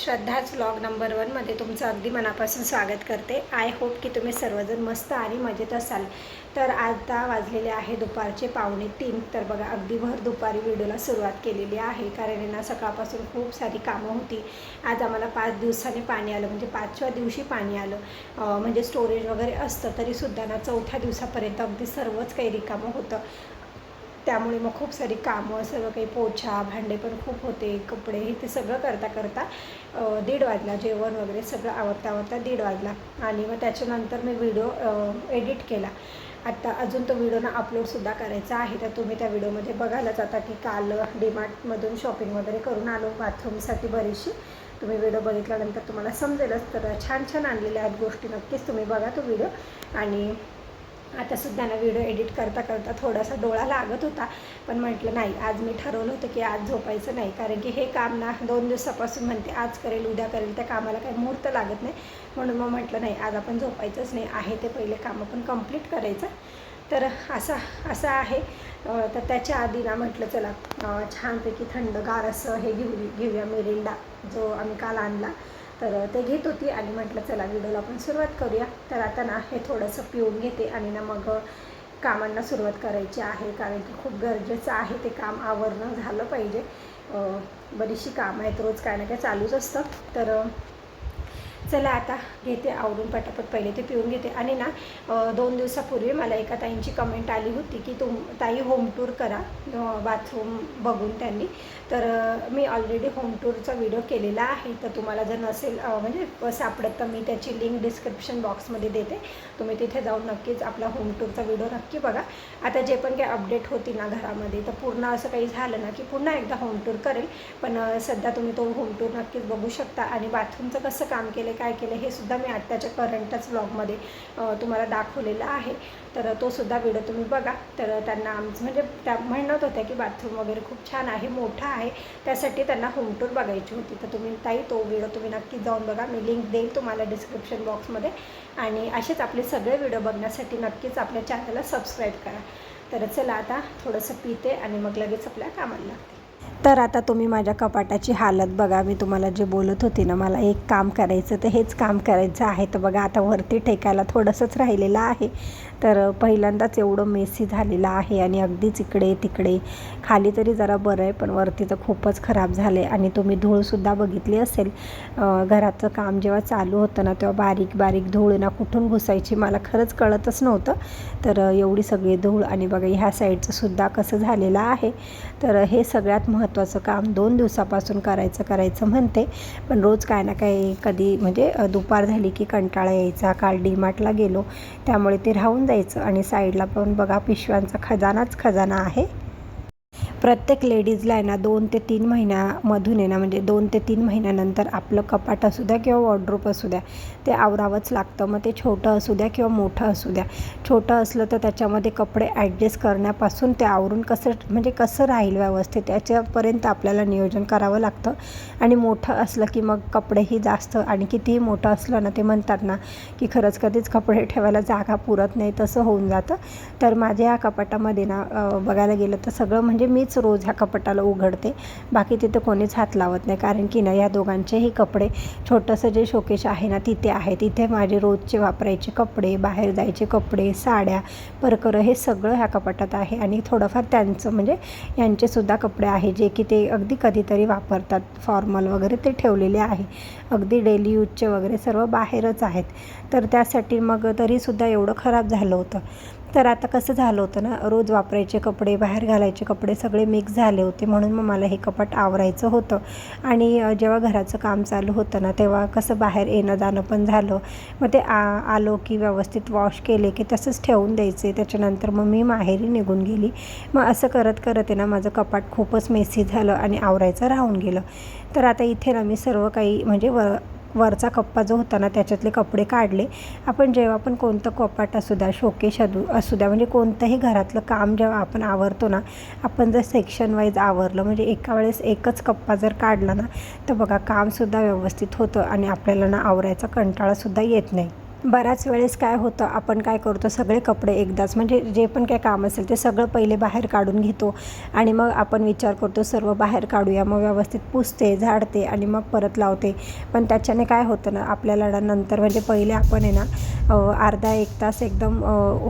श्रद्धाच vlog number वनमध्ये तुमचं अगदी मनापासून स्वागत करते. आय होप की तुम्ही सर्वजण मस्त आणि मजेत असाल. तर आता वाजलेले आहे दुपारचे पावणे तीन. तर बघा अगदी भर दुपारी व्हिडिओला सुरुवात केलेली आहे. कारण यांना सकाळपासून खूप सारी कामं होती. आज आम्हाला पाच दिवसांनी पाणी आलं. म्हणजे पाचव्या दिवशी पाणी आलं. म्हणजे स्टोरेज वगैरे असतं तरीसुद्धा ना चौथ्या दिवसापर्यंत अगदी सर्वच काही रिकामं होतं. त्यामुळे मग खूप सारी कामं सगळं काही पोछा भांडे पण खूप होते कपडे हे ते सगळं करता करता दीड वाजला जेवण वगैरे सगळं आवडता आवडता दीड वाजला. आणि मग त्याच्यानंतर मी व्हिडिओ एडिट केला. आत्ता अजून तो व्हिडिओ ना अपलोडसुद्धा करायचा आहे तर तुम्ही त्या व्हिडिओमध्ये बघायलाच आता की काल डीमार्टमधून शॉपिंग वगैरे करून आलो बाथरूमसाठी बरीचशी. तुम्ही व्हिडिओ बघितल्यानंतर तुम्हाला समजेलच तर छान छान आणलेल्या आहेत गोष्टी नक्कीच तुम्ही बघा तो व्हिडिओ. आणि आता सुद्धा ना व्हिडिओ एडिट करता करता थोडासा डोळा लागत होता. पण म्हटलं नाही आज मी ठरवलं होतं की आज झोपायचं नाही. कारण की हे काम ना दोन दिवसापासून म्हणते आज करेल उद्या करेल त्या कामाला काही मुहूर्त लागत नाही. म्हणून मग म्हटलं नाही आज आपण झोपायचंच नाही. आहे ते पहिले कामं पण कंप्लीट करायचं. तर असा असं आहे. तर त्याच्या आधी ना म्हटलं चला छानपैकी थंडगार असं हे घेऊ घेऊया मिरिंडा जो आम्ही काल आणला. तर ते घेत होती आणि म्हटलं चला व्हिडिओला आपण सुरुवात करूया. तर आता ना हे थोडंसं पिऊन घेते आणि ना मग कामांना सुरुवात करायची आहे कारण की खूप गरजेचं आहे ते काम आवरणं झालं पाहिजे. बरीचशी कामं आहेत रोज काय ना काय चालूच असतं. तर चला आता घेते आवरून पटापट पहिले ते पिऊन घेते. आणि ना दोन दिवसापूर्वी मला एका ताईंची कमेंट आली होती की तुम ताई होम टूर करा बाथरूम बघून त्यांनी. तर मी ऑलरेडी होम टूरचा व्हिडिओ केलेला आहे. तर तुम्हाला जर नसेल म्हणजे सापडत तर मी त्याची लिंक डिस्क्रिप्शन बॉक्समध्ये देते. तुम्ही तिथे जाऊन नक्कीच आपला होम टूरचा व्हिडिओ नक्की बघा. आता जे पण काही अपडेट होती ना घरामध्ये तर पूर्ण असं काही झालं ना की पुन्हा एकदा होम टूर करेल. पण सध्या तुम्ही तो होम टूर नक्कीच बघू शकता. आणि बाथरूमचं कसं काम केलं काय केलं हे सुद्धा मी आत्ताच्या करंटच ब्लॉगमध्ये तुम्हाला दाखवलेलं आहे. तर तो सुद्धा व्हिडिओ तुम्ही बघा. तर त्यांना आमचं म्हणजे त्या म्हणत होत्या की बाथरूम वगैरे खूप छान आहे मोठा आहे. त्यासाठी त्यांना होम टूर बघायची होती. तर तुम्ही ताई तो व्हिडिओ तुम्ही नक्की जाऊन बघा. मी लिंक देईल तुम्हाला डिस्क्रिप्शन बॉक्समध्ये आणि असेच आपले सगळे व्हिडिओ बघण्यासाठी नक्कीच आपल्या चॅनलला सबस्क्राईब करा. तर चला आता थोडंसं पिते आणि मग लगेच आपल्या कामाला लागते. तर आता तुम्ही माझ्या कपाटाची हालत बघा. मी तुम्हाला जे बोलत होती ना मला एक काम करायचं तर हेच काम करायचं आहे. तर बघा आता वरती टेकायला थोडंसंच राहिलेलं आहे. तर पहिल्यांदाच एवढं मेसी झालेलं आहे आणि अगदीच इकडे तिकडे. खाली तरी जरा बरं आहे पण वरती तर खूपच खराब झालं आहे आणि तुम्ही धूळसुद्धा बघितली असेल. घराचं काम जेव्हा चालू होतं ना तेव्हा बारीक बारीक धूळ ना कुठून घुसायची मला खरंच कळतच नव्हतं. तर एवढी सगळी धूळ आणि बघा ह्या साईडचं सुद्धा कसं झालेलं आहे. तर हे सगळ्यात महत्त्वाचं महत्त्वाचं काम दोन दिवसापासून करायचं करायचं म्हणते. पण रोज काय ना काय कधी म्हणजे दुपार झाली की कंटाळा यायचा काल डीमार्टला गेलो त्यामुळे ते राहून जायचं. आणि साईडला पण बघा पिशव्यांचा खजानाच खजाना आहे. प्रत्येक लेडीजला आहे ना दोन ते तीन महिन्यामधून आहे ना म्हणजे दोन ते तीन महिन्यानंतर आपलं कपाट असू द्या किंवा वॉर्ड्रोप असू द्या ते आवरावंच लागतं. मग ते छोटं असू द्या किंवा मोठं असू द्या. छोटं असलं तर त्याच्यामध्ये कपडे ॲडजस्ट करण्यापासून ते आवरून कसं म्हणजे कसं राहील व्यवस्थित त्याच्यापर्यंत आपल्याला नियोजन करावं लागतं. आणि मोठं असलं की मग कपडेही जास्त आणि कितीही मोठं असलं ना ते म्हणतात ना की खरंच कधीच कपडे ठेवायला जागा पुरत नाही तसं होऊन जातं. तर माझ्या या कपाटामध्ये ना बघायला गेलं तर सगळं म्हणजे मीच रोज ह्या कपाटाला उघडते. बाकी तिथं कोणीच हात लावत नाही. कारण की ना या दोघांचेही कपडे छोटंसं जे शोकेश आहे ना तिथे आहे तिथे माझे रोजचे वापरायचे कपडे बाहेर जायचे कपडे साड्या परकरं हे सगळं ह्या कपाटात आहे. आणि थोडंफार त्यांचं म्हणजे यांचेसुद्धा कपडे आहे जे की ते अगदी कधीतरी वापरतात. फॉर्मल वगैरे ते ठेवलेले आहे. अगदी डेली यूजचे वगैरे सर्व बाहेरच आहेत. तर त्यासाठी मग तरीसुद्धा एवढं खराब झालं होतं. तर आता कसं झालं होतं ना रोज वापरायचे कपडे बाहेर घालायचे कपडे सगळे मिक्स झाले होते म्हणून मग मला हे कपाट आवरायचं होतं. आणि जेव्हा घराचं काम चालू होतं ना तेव्हा कसं बाहेर येणं जाणं पण झालं. मग ते आ आलो की व्यवस्थित वॉश केले की तसंच ठेवून द्यायचे. त्याच्यानंतर मग मी माहेरी निघून गेली. मग असं करत करत आहे ना माझं कपाट खूपच मेसी झालं आणि आवरायचं राहून गेलं. तर आता इथे ना मी सर्व काही म्हणजे व वरचा कप्पा जो होता ना त्याच्यातले कपडे काढले. आपण जेव्हा पण कोणतं कपाट असू द्या शोकेश अदू असू द्या म्हणजे कोणतंही घरातलं काम जेव्हा आपण आवरतो ना आपण जर सेक्शन वाईज आवरलं म्हणजे एका वेळेस एकच कप्पा जर काढला ना तर बघा कामसुद्धा व्यवस्थित होतं आणि आपल्याला ना आवरायचा कंटाळासुद्धा येत नाही. बऱ्याच वेळेस काय होतं आपण काय करतो सगळे कपडे एकदाच म्हणजे जे पण काय काम असेल ते सगळं पहिले बाहेर काढून घेतो आणि मग आपण विचार करतो सर्व बाहेर काढूया मग व्यवस्थित पुसते झाडते आणि मग परत लावते. पण त्याच्याने काय होतं ना आपल्याला नंतर म्हणजे पहिले आपण आहे ना अर्धा एक तास एकदम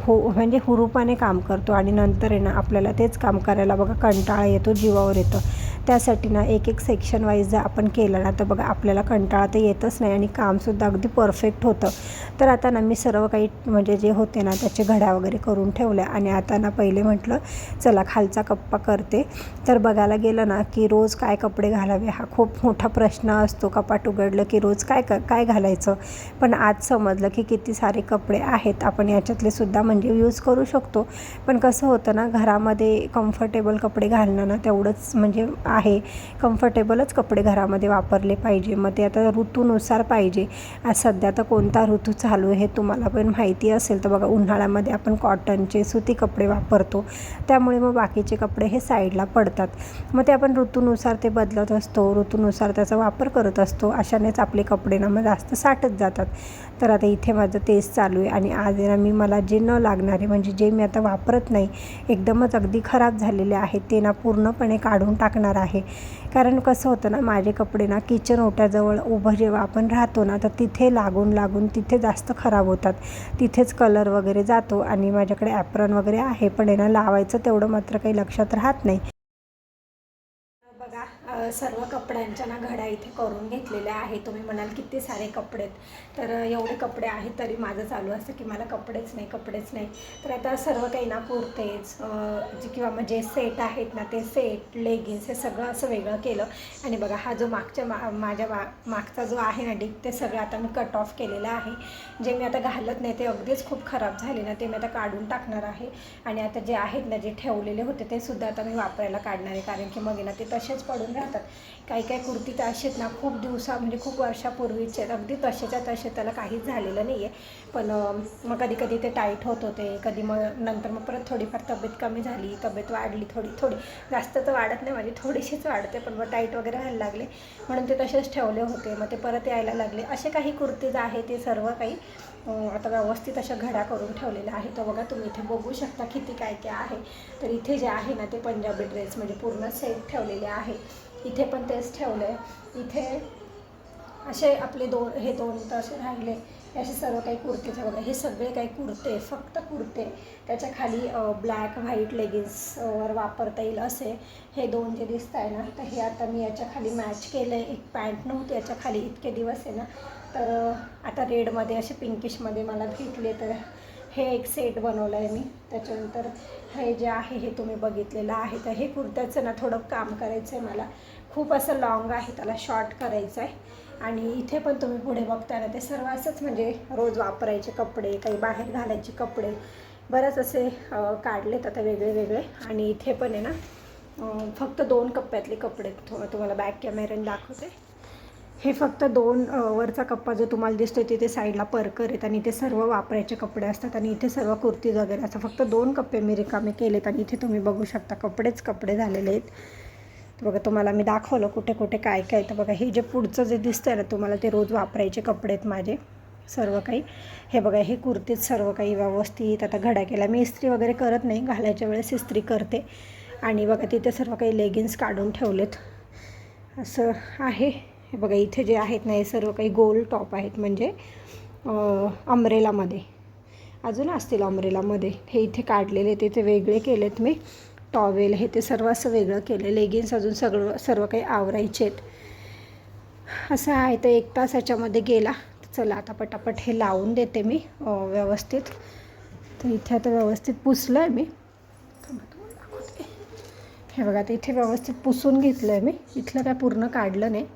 हो म्हणजे हुरूपाने काम करतो आणि नंतर आहे ना आपल्याला तेच काम करायला बघा कंटाळा येतो जीवावर येतं. त्यासाठी ना एक एक सेक्शन वाईज जर आपण केलं ना तर बघा आपल्याला कंटाळा तर येतच नाही आणि कामसुद्धा अगदी परफेक्ट होतं. तर आता ना मी सर्व काही म्हणजे जे होते ना त्याचे घड्या वगैरे करून ठेवल्या आणि आता ना पहिले म्हटलं चला खालचा कप्पा करते. तर बघायला गेलं ना की रोज काय कपडे घालावे हा खूप मोठा प्रश्न असतो. कपाट उघडलं की रोज काय क काय घालायचं? पण आज समजलं की किती सारे कपडे आहेत. आपण याच्यातले सुद्धा म्हणजे यूज करू शकतो. पण कसं होतं ना घरामध्ये कम्फर्टेबल कपडे घालणं ना तेवढंच म्हणजे आहे. कम्फर्टेबलच कपडे घरामध्ये वापरले पाहिजे. मग ते आता ऋतूनुसार पाहिजे. आज सध्या तर कोणता ऋतू घालू आहे हे तुम्हाला पण माहिती असेल. तर बघा उन्हाळ्यामध्ये आपण कॉटनचे सुती कपडे वापरतो. त्यामुळे मग बाकीचे कपडे हे साईडला पडतात. मग ते आपण ऋतूनुसार ते बदलत असतो ऋतूनुसार त्याचा वापर करत असतो. अशानेच आपले कपडे ना मग जास्त साठत जातात. तर आता इथे माझं तेच चालू आहे आणि आज ना मी मला जे न लागणारे म्हणजे जे मी आता वापरत नाही एकदमच अगदी खराब झालेले आहेत ते ना पूर्णपणे काढून टाकणार आहे. कारण कसं होतं ना माझे कपडे ना किचन ओट्याजवळ उभं जेव्हा आपण राहतो ना तर तिथे लागून लागून तिथे जास्त खराब होतात. तिथेच कलर वगैरे जातो आणि माझ्याकडे ॲप्रन वगैरे आहे पण आहे ना लावायचं तेवढं मात्र काही लक्षात राहत नाही. बघा सर्व कपड्यांच्या ना घड्या इथे करून घेतलेल्या आहे तुम्ही म्हणाल किती सारे कपडे आहेत. तर एवढे कपडे आहेत तरी माझं चालू असतं की मला कपडेच नाही कपडेच नाही. तर आता सर्व काही ना कुर्तेज जे किंवा मग जे सेट आहेत ना ते सेट लेगिन्स हे सगळं असं वेगळं केलं. आणि बघा हा जो मागच्या मा माझ्या मा मागचा जो आहे ना डिक ते सगळं आता मी कट ऑफ केलेलं आहे. जे मी आता घालत नाही ते अगदीच खूप खराब झाले ना ते मी आता काढून टाकणार आहे. आणि आता जे आहेत ना जे ठेवलेले होते ते सुद्धा आता मी वापरायला काढणार आहे. कारण की मग ना ते तसे तसेच पडून राहतात. काही काही कुर्ती तर असेच ना खूप दिवसा म्हणजे खूप वर्षापूर्वीचे आहेत. अगदी तसेच्या तसे त्याला काहीच झालेलं नाही आहे पण मग कधी कधी ते टाईट होत होते. कधी मग नंतर मग परत थोडीफार तब्येत कमी झाली तब्येत वाढली थोडी थोडी. जास्त तर वाढत नाही माझी थोडीशीच वाढते पण मग टाईट वगैरे व्हायला लागले. म्हणून ते तसेच ठेवले होते. मग ते परत यायला लागले. असे काही कुर्तीज आहे ते सर्व काही आता व्यवस्थित अशा घड्या करून ठेवलेल्या आहे तर बघा तुम्ही इथे बघू शकता किती काय काय आहे. तर इथे जे आहे ना ते पंजाबी ड्रेस म्हणजे पूर्ण सेट ठेवलेले आहे. इथे पण तेच ठेवलं आहे इथे असे आपले दोन हे दोन तर असे राहिले. असे सर्व काही कुर्तीचे वगैरे हे सगळे काही कुर्ते फक्त कुर्ते. त्याच्याखाली ब्लॅक व्हाईट लेगिन्सवर वापरता येईल असे. हे दोन जे दिसत आहे ना तर हे आता मी याच्या खाली मॅच केलं आहे एक पॅन्ट नव्हती याच्या खाली इतके दिवस आहे ना. तर आता रेडमध्ये असे पिंकिशमध्ये मला भेटले तर हे एक सेट बनवलं आहे मी. त्याच्यानंतर हे जे आहे हे तुम्ही बघितलेलं आहे. तर हे कुर्त्याचं ना थोडं काम करायचं आहे मला. खूप असं लॉंग आहे त्याला शॉर्ट करायचं आहे आणि इथे पण तुम्ही पुढे बघताय ना ते सर्व असंच म्हणजे रोज वापरायचे कपडे काही बाहेर घालायचे कपडे. बरेच असे काढलेत आता वेगळे वेगळे. आणि इथे पण आहे ना फक्त दोन कप्प्यातले कपडे. थो- तुम्हाला बॅक कॅमेऱ्याने दाखवते. हे फक्त दोन वरचा कप्पा जो तुम्हाला दिसतोय तिथे साईडला परकर आहेत आणि इथे सर्व वापरायचे कपडे असतात आणि इथे सर्व कुर्तीज वगैरे असं फक्त दोन कप्पे मी रिकामे केलेत आणि इथे तुम्ही बघू शकता कपडेच कपडे झालेले आहेत. बघा तुम्हाला मी दाखवलं कुठे कुठे काय काय तर बघा हे जे पुढचं जे दिसतंय ना तुम्हाला ते रोज वापरायचे कपडे आहेत माझे सर्व काही. हे बघा हे कुर्तीत सर्व काही व्यवस्थित आता घडा केला मी इस्त्री वगैरे करत नाही घालायच्या वेळेस इस्त्री करते. आणि बघा तिथे सर्व काही लेगिन्स काढून ठेवलेत. असं आहे. हे बघा इथे जे आहेत ना हे सर्व काही गोल टॉप आहेत. म्हणजे अं, अम्ब्रेलामध्ये अजून असतील अम्ब्रेलामध्ये हे इथे काढलेले ते ते वेगळे केलेत मी. टॉवेल हे ते सर्व असं वेगळं केलं लेगिन्स अजून सगळं सर्व काही आवरायचे आहेत. असं आहे तर एक तास ह्याच्यामध्ये गेला. चला आता पटापट हे लावून देते मी व्यवस्थित. तर इथे आता व्यवस्थित पुसलं आहे मी. दाखवते. हे बघा आता इथे व्यवस्थित पुसून घेतलं आहे मी. इथलं काय पूर्ण काढलं नाही.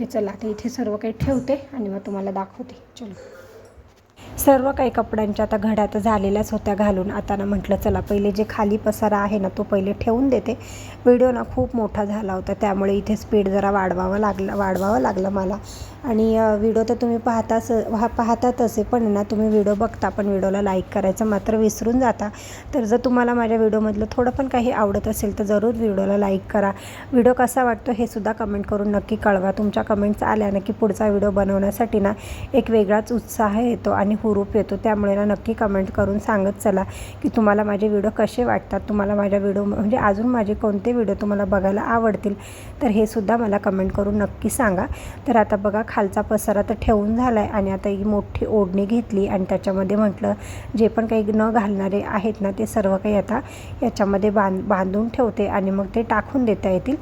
ठीक चला आता इथे सर्व काही ठेवते आणि मग तुम्हाला दाखवते. चलो. सर्व काही कपड्यांच्या आता घड्या तर झालेल्याच होत्या घालून. आता ना म्हटलं चला पहिले जे खाली पसारा आहे ना तो पहिले ठेवून देते. व्हिडिओ ना खूप मोठा झाला होता त्यामुळे इथे स्पीड जरा वाढवावं लागलं वाढवावं लागलं मला. आणि व्हिडिओ तर तुम्ही पाहताच हा पाहतातच आहे पण ना तुम्ही व्हिडिओ बघता पण व्हिडिओला लाईक करायचं मात्र विसरून जाता. तर जर तुम्हाला माझ्या व्हिडिओमधलं थोडं पण काही आवडत असेल तर जरूर व्हिडिओला लाईक करा. व्हिडिओ कसा वाटतो हे सुद्धा कमेंट करून नक्की कळवा. तुमच्या कमेंट्स आल्या ना की पुढचा व्हिडिओ बनवण्यासाठी ना एक वेगळाच उत्साह येतो आणि हुरूप येतो. त्यामुळे ना नक्की कमेंट करून सांगत चला की तुम्हाला माझे व्हिडिओ कसे वाटतात? तुम्हाला माझ्या व्हिडिओ म्हणजे अजून माझे कोणते व्हिडिओ तुम्हाला बघायला आवडतील तर हे सुद्धा मला कमेंट करून नक्की सांगा. तर आता बघा खालचा पसारा तर ठेवून झाला आहे आणि आता ही मोठी ओढणी घेतली आणि त्याच्यामध्ये म्हटलं जे पण काही न घालणारे आहेत ना ते सर्व काही आता याच्यामध्ये बांध बांधून ठेवते आणि मग ते टाकून देता येतील.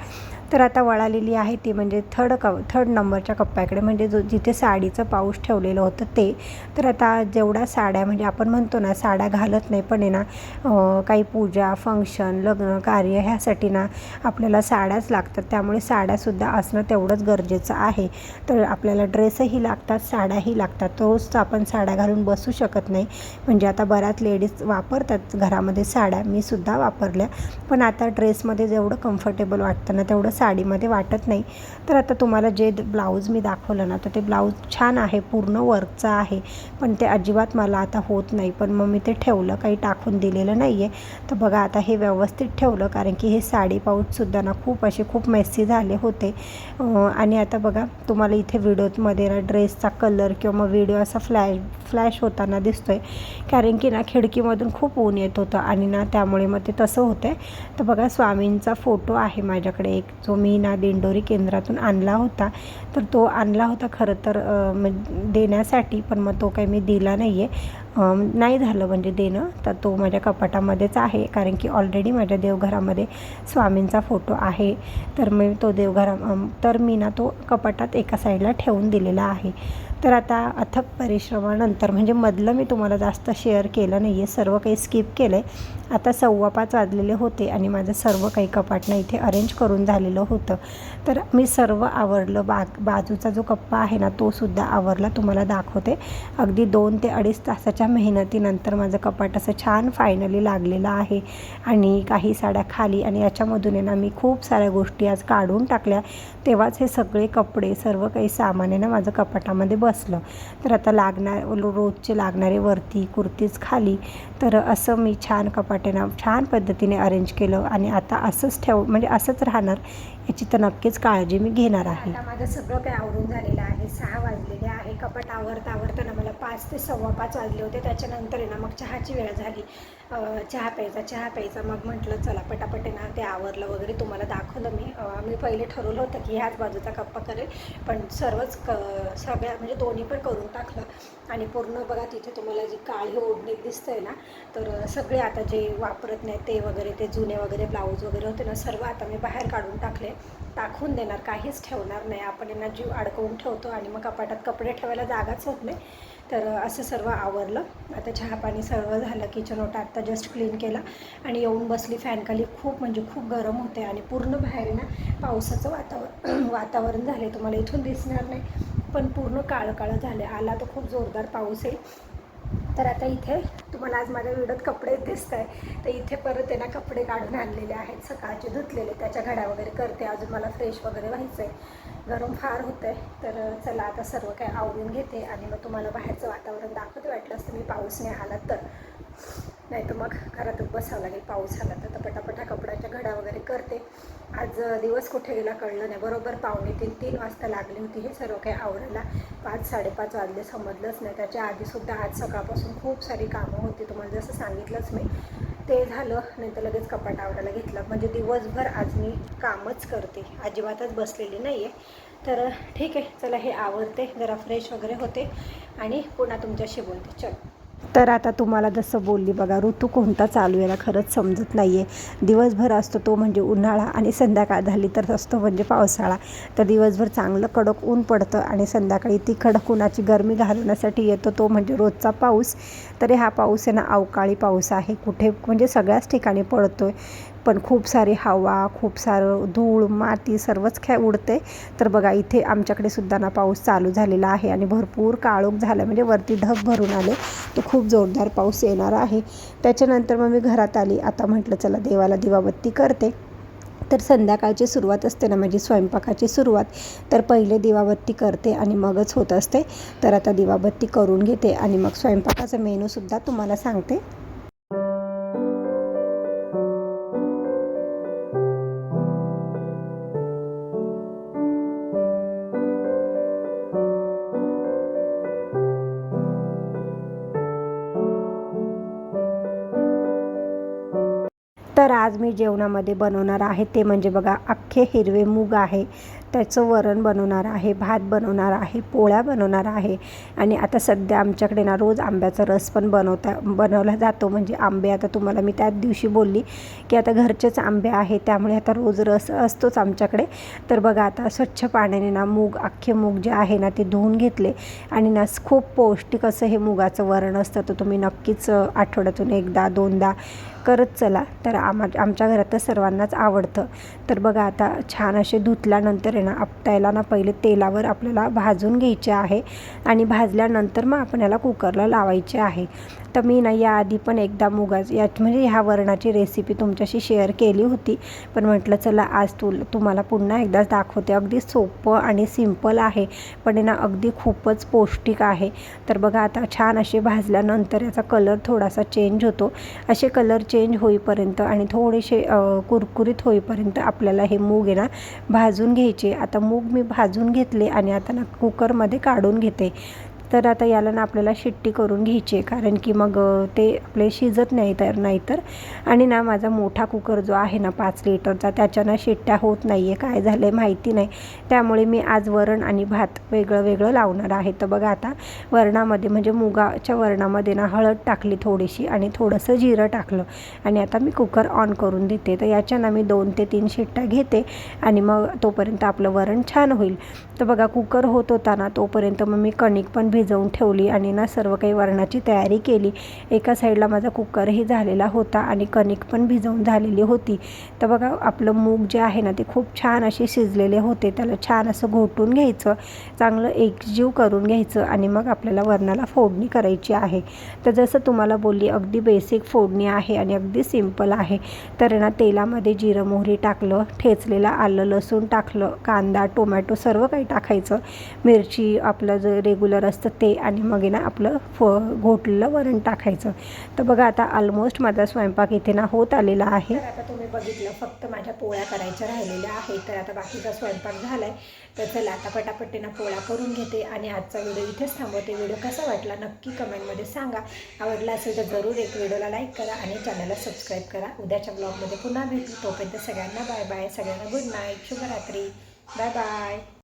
तर आता वळालेली आहे ती म्हणजे थर्ड क थर्ड नंबरच्या कप्प्याकडे. म्हणजे जो जिथे साडीचं पाऊस ठेवलेलं होतं ते. तर आता जेवढ्या साड्या म्हणजे आपण म्हणतो ना साड्या घालत नाही पण आहे ना काही पूजा फंक्शन लग्न कार्य ह्यासाठी ना आपल्याला साड्याच लागतात. त्यामुळे साड्यासुद्धा असणं तेवढंच गरजेचं आहे. तर आपल्याला ड्रेसही लागतात साड्याही लागतात. रोज तर आपण साड्या घालून बसू शकत नाही. म्हणजे आता बऱ्याच लेडीज वापरतात घरामध्ये साड्या. मी सुद्धा वापरल्या. पण आता ड्रेसमध्ये जेवढं कम्फर्टेबल वाटतं ना तेवढं साडीमध्ये वाटत नाही. तर आता तुम्हाला जे ब्लाऊज मी दाखवलं ना तर ते ब्लाऊज छान आहे पूर्ण वर्कचा आहे. पण ते अजिबात मला आता होत नाही. पण मग मी ते ठेवलं काही टाकून दिलेलं नाही आहे तर बघा आता हे व्यवस्थित ठेवलं कारण की हे साडी पाऊचसुद्धा ना खूप असे खूप मेस्सी झाले होते. आणि आता बघा तुम्हाला इथे व्हिडिओमध्ये ना ड्रेसचा कलर किंवा मग व्हिडिओ असा फ्लॅश फ्लॅश होताना दिसतो आहे कारण की ना खिडकीमधून खूप ऊन येत होतं आणि ना त्यामुळे मग ते तसं होतं आहे तर बघा स्वामींचा फोटो आहे माझ्याकडे एक. जो मी ना दिंडोरी केंद्रातून आणला होता. तर तो आणला होता खरं तर देण्यासाठी पण मग तो काही मी दिला नाही आहे नाही झालं म्हणजे देणं तर तो माझ्या कपाटामध्येच आहे कारण की ऑलरेडी माझ्या देवघरामध्ये स्वामींचा फोटो आहे. तर मी तो देवघरा तर मी ना तो कपाटात एका साईडला ठेवून दिलेला आहे. तर आता अथक परिश्रमानंतर म्हणजे मधलं मी तुम्हाला जास्त शेअर केलं नाही आहे सर्व काही स्किप केलं आहे आता सव्वा पाच वाजलेले होते आणि माझं सर्व काही कपाटनं इथे अरेंज करून झालेलं होतं. तर मी सर्व आवरलं बाग बाजूचा जो कप्पा आहे ना तोसुद्धा आवरला तुम्हाला दाखवते. अगदी दोन ते अडीच तासाच्या मेहनतीनंतर माझं कपाट असं छान फायनली लागलेलं आहे. आणि काही साड्या खाली आणि याच्यामधून आहे ना मी खूप साऱ्या गोष्टी आज काढून टाकल्या. तेव्हाच हे सगळे कपडे सर्व काही सामान आहे ना माझं कपाटामध्ये बसलं. तर आता लागणार रोजचे लागणारे वरती कुर्तीज खाली. तर असं मी छान कपाट्यानं छान पद्धतीने अरेंज केलं आणि आता असंच ठेव म्हणजे असंच राहणार याची तर नक्कीच काळजी मी घेणार आहे. माझं सगळं काही आवरून झालेलं आहे. सहा वाजलेले आहे. कपाट आवरता आवरताना मला पाच ते सव्वा पाच वाजले होते. त्याच्यानंतर आहे ना मग चहाची वेळ झाली. चहा प्यायचा चहा प्यायचा. मग म्हटलं चला पटापट ना ते आवरलं वगैरे तुम्हाला दाखवलं मी. मी पहिले ठरवलं होतं की ह्याच बाजूचा कप्पा करेल. पण सर्वच क सगळ्या म्हणजे दोन्ही पण करून टाकलं. आणि पूर्ण बघा तिथे तुम्हाला जी काळी ओढणी दिसतंय ना तर सगळे आता जे वापरत नाही ते वगैरे ते जुने वगैरे ब्लाऊज वगैरे होते ना सर्व आता मी बाहेर काढून टाकले. टाकून देणार काहीच ठेवणार नाही. आपण यांना जीव अडकवून ठेवतो आणि मग कपाटात कपडे ठेवायला जागाच होत नाही. तर असं सर्व आवरलं. आता चहा पाणी सर्व झालं किचन ओटा आत्ता जस्ट क्लीन केला आणि येऊन बसली फॅनखाली खूप म्हणजे खूप गरम होते आणि पूर्ण बाहेर ना पावसाचं वातावरण वातावरण झाले तुम्हाला इथून दिसणार नाही पण पूर्ण काळं काळं झालं आला तर खूप जोरदार पाऊस आहे तर आता इथे तुम्हाला आज माझ्या व्हिडिओत कपडे दिसत आहे तर इथे परत आहे ना कपडे काढून आणलेले आहेत. सकाळचे धुतलेले त्याच्या घड्या वगैरे करते. अजून मला फ्रेश वगैरे व्हायचं आहे गरम फार होतं आहे तर चला आता सर्व काही आवरून घेते आणि मग तुम्हाला बाहेरचं वातावरण दाखवते. वाटलं असतं मी पाऊस नाही आला तर. नाही तर मग घरातच बसावं लागेल पाऊस आला तर पटापटा कपड्याच्या घड्या वगैरे करते. आज दिवस कुठे गेला कळलं नाही. बरोबर पावणे तीन तीन वाजता लागली होती. हे सर्व काही आवरायला पाच साडेपाच वाजले समजलंच नाही. त्याच्या आधीसुद्धा आज सकाळपासून खूप सारी कामं होती. तुम्हाला जसं सांगितलंच मी ते झालं. नाही तर लगेच कपाट आवरायला घेतलं. म्हणजे दिवसभर आज मी कामच करते. अजिबातच बसलेली नाही आहे तर ठीक आहे. चला हे आवडते जरा फ्रेश वगैरे होते. आणि पुन्हा तुमच्याशी बोलते. चल. तर आता तुम्हाला जसं बोलली बघा ऋतू कोणता चालू आहे ना खरंच समजत नाही आहे दिवसभर असतो तो म्हणजे उन्हाळा आणि संध्याकाळ झाली तर असतो म्हणजे पावसाळा. तर दिवसभर चांगलं कडक ऊन पडतं आणि संध्याकाळी ती कडक उन्हाची गरमी घालवण्यासाठी येतो तो म्हणजे रोजचा पाऊस. तरी हा पाऊस आहे ना अवकाळी पाऊस आहे. कुठे म्हणजे सगळ्याच ठिकाणी पडतो आहे पण खूप सारी हवा खूप सारं धूळ माती सर्वच खे उडते. तर बघा इथे आमच्याकडे सुद्धा ना पाऊस चालू झालेला आहे आणि भरपूर काळोख झाला. म्हणजे वरती ढग भरून आले तो खूप जोरदार पाऊस येणार आहे. त्याच्यानंतर मग मी घरात आली. आता म्हटलं चला देवाला दिवाबत्ती करते. तर संध्याकाळची सुरुवात असते ना माझी स्वयंपाकाची सुरुवात. तर पहिले दिवाबत्ती करते आणि मगच होत असते. तर आता दिवाबत्ती करून घेते आणि मग स्वयंपाकाचा मेनूसुद्धा तुम्हाला सांगते. तर आज मी जेवणामध्ये बनवणार आहे. ते म्हणजे बघा अख्खे हिरवे मूग आहे. त्याचं वरण बनवणार आहे भात बनवणार आहे पोळ्या बनवणार आहे. आणि आता सध्या आमच्याकडे ना रोज आंब्याचा रस पण बनवता बनवला जातो. म्हणजे आंबे आता तुम्हाला मी त्याच दिवशी बोलली की आता घरचेच आंबे आहे त्यामुळे आता रोज रस असतोच आमच्याकडे. तर बघा आता स्वच्छ पाण्याने ना मूग अख्खे मूग जे आहे ना ते धुवून घेतले. आणि ना खूप पौष्टिक असं हे मुगाचं वरण असतं तर तुम्ही नक्कीच आठवड्यातून एकदा दोनदा करत चला. तर आमा आमच्या घरात तर सर्वांनाच आवडतं. तर बघा आता छान असे धुतल्यानंतर ना आपटायला ना पहिले तेलावर आपल्याला भाजून घ्यायचे आहे आणि भाजल्यानंतर मग आपण याला कुकरला लावायचे आहे. तर मी ना याआधी पण एकदा मुगाच यात म्हणजे ह्या वरणाची रेसिपी तुमच्याशी शेअर केली होती. पण म्हटलं चला आज तू तुम्हाला पुन्हा एकदाच दाखवते. अगदी सोपं आणि सिंपल आहे. पण आहे ना अगदी खूपच पौष्टिक आहे. तर बघा आता छान असे भाजल्यानंतर याचा कलर थोडासा चेंज होतो. असे कलर चेंज होईपर्यंत आणि थोडेसे कुरकुरीत होईपर्यंत आपल्याला हे मूग आहे ना भाजून घ्यायचे. आता मूग मी भाजून घेतले आणि आता ना कुकरमध्ये काढून घेते. तर आता याला ना आपल्याला शिट्टी करून घ्यायची आहे. कारण की मग ते आपले शिजत नाही तर नाहीतर. आणि ना माझा मोठा कुकर जो आहे ना पाच लिटरचा त्याच्यानं शिट्ट्या होत नाही आहे काय झालं आहे माहिती नाही. त्यामुळे मी आज वरण आणि भात वेगळं वेगळं लावणार आहे. तर बघा आता वरणामध्ये म्हणजे मुगाच्या वरणामध्ये ना हळद टाकली थोडीशी आणि थोडंसं जिरं टाकलं. आणि आता मी कुकर ऑन करून देते. तर याच्यानं मी दोन ते तीन शिट्ट्या घेते आणि मग तोपर्यंत आपलं वरण छान होईल. तर बघा कुकर होत होता ना तोपर्यंत मग मी कणिक पण भिजवून ठेवली आणि ना सर्व काही वरणाची तयारी केली. एका साईडला माझा कुकरही झालेला होता आणि कणिक पण भिजवून झालेली होती. तर बघा आपलं मूग जे आहे ना ते खूप छान असे शिजलेले होते. त्याला छान असं घोटून घ्यायचं चांगलं एकजीव करून घ्यायचं आणि मग आपल्याला वरणाला फोडणी करायची आहे. तर जसं तुम्हाला बोलली अगदी बेसिक फोडणी आहे आणि अगदी सिंपल आहे. तर ना तेलामध्ये जिरं मोहरी टाकलं ठेचलेलं आलं लसूण टाकलं कांदा टोमॅटो सर्व काही टाकायचं. मिरची आपलं जे रेग्युलर असतं ते आणि मग ना आपलं फ घोटलेलं वरण टाकायचं. तर बघा आता ऑलमोस्ट माझा स्वयंपाक इथे ना होत आलेला आहे. तर आता तुम्ही बघितलं फक्त माझ्या पोळ्या करायच्या राहिलेल्या आहेत. तर आता बाकीचा स्वयंपाक झाला आहे तर चला आता पटापट्टीनं पोळ्या करून घेते आणि आजचा व्हिडिओ इथेच थांबवते. व्हिडिओ कसा वाटला नक्की कमेंटमध्ये सांगा. आवडला असेल तर जरूर एक व्हिडिओला लाईक करा आणि चॅनलला सबस्क्राईब करा. उद्याच्या ब्लॉगमध्ये पुन्हा भेटू. तोपर्यंत सगळ्यांना बाय बाय सगळ्यांना गुड नाईट शुभरात्री. Bye bye